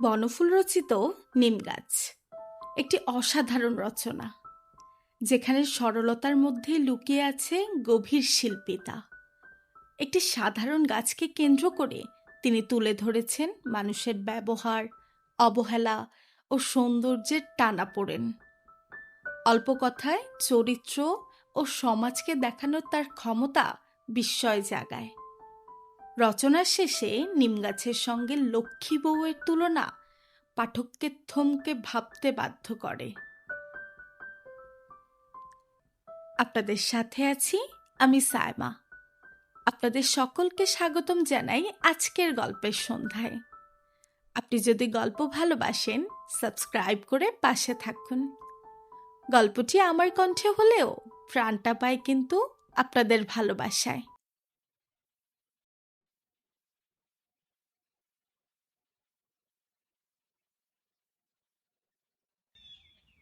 বনফুল রচিত নিম গাছ। একটি অসাধারণ রচনা, যেখানে সরলতার মধ্যে লুকিয়ে আছে গভীর শিল্পিতা। একটি সাধারণ গাছকে কেন্দ্র করে তিনি তুলে ধরেছেন মানুষের ব্যবহার, অবহেলা ও সৌন্দর্যের টানা পড়েন অল্প কথায় চরিত্র ও সমাজকে দেখানোর তার ক্ষমতা বিস্ময় জাগায়। রচনার শেষে নিমগাছের সঙ্গে লক্ষ্মী বউয়ের তুলনা পাঠককে থমকে ভাবতে বাধ্য করে। আপনাদের সাথে আছি আমি সায়মা। আপনাদের সকলকে স্বাগতম জানাই আজকের গল্পের সন্ধ্যায়। আপনি যদি গল্প ভালোবাসেন, সাবস্ক্রাইব করে পাশে থাকুন। গল্পটি আমার কণ্ঠে হলেও প্রাণটা পায় কিন্তু আপনাদের ভালোবাসায়।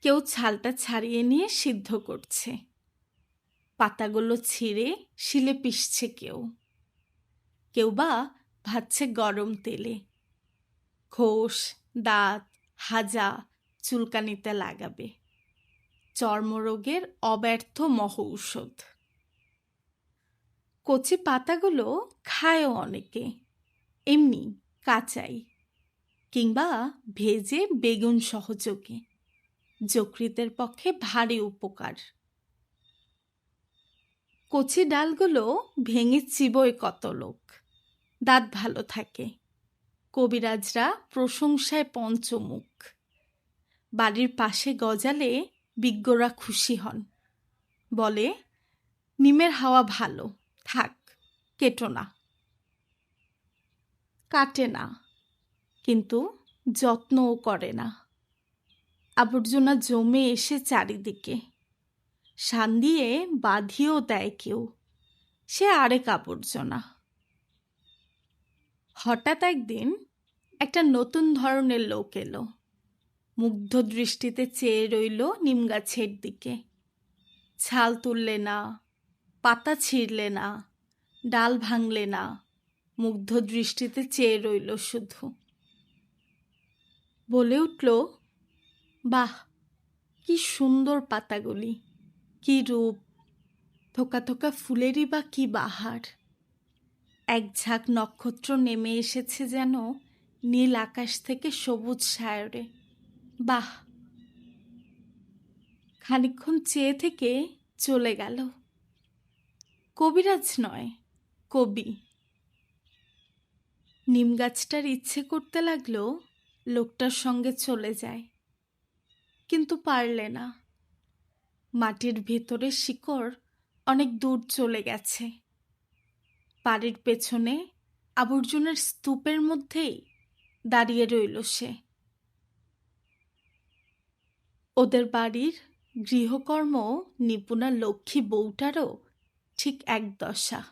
কেউ ছালটা ছাড়িয়ে নিয়ে সিদ্ধ করছে। পাতাগুলো ছিঁড়ে শিলে পিষছে কেউ। কেউ বা ভাজছে গরম তেলে। ঘোষ, দাঁত, হাজা চুলকানিতে লাগাবে। চর্মরোগের অব্যর্থ মহৌষধ। কচি পাতাগুলো খায়ও অনেকে, এমনি কাঁচাই, কিংবা ভেজে বেগুন সহযোগে। যকৃতের পক্ষে ভারী উপকার। কচি ডালগুলো ভেঙে চিবই কত লোক। দাঁত ভালো থাকে। কবিরাজরা প্রশংসায় পঞ্চমুখ। বাড়ির পাশে গজালে বিজ্ঞরা খুশি হন। বলে, নিমের হাওয়া ভালো, থাক, কেটো না। কাটে না, কিন্তু যত্নও করে না। আবর্জনা জমে এসে চারিদিকে। শান দিয়ে বাঁধিয়েও দেয় কেউ। সে আরেক আবর্জনা। হঠাৎ একদিন একটা নতুন ধরনের লোক এলো। মুগ্ধ দৃষ্টিতে চেয়ে রইল নিমগাছের দিকে। ছাল তুললে না, পাতা ছিঁড়লে না, ডাল ভাঙলে না, মুগ্ধ দৃষ্টিতে চেয়ে রইল শুধু। বলে উঠল বাহ, কি সুন্দর পাতাগুলি। কি রূপ থোকা থোকা ফুলেরই বা কি বাহার। এক ঝাঁক নক্ষত্র নেমে এসেছে যেন নীল আকাশ থেকে সবুজ সায়রে। বাহ খানিক্ষণ চেয়ে থেকে চলে গেল। কবিরাজ নয়, কবি। নিম গাছটার ইচ্ছে করতে লাগল লোকটার সঙ্গে চলে যায়। কিন্তু পারলে না। মাটির ভেতরে শিকড় অনেক দূর চলে গেছে। বাড়ির পেছনে আবর্জনার স্তূপের মধ্যেই দাঁড়িয়ে রইল সে। ওদের বাড়ির গৃহকর্ম নিপুণা লক্ষ্মী বউটারও ঠিক এক দশা।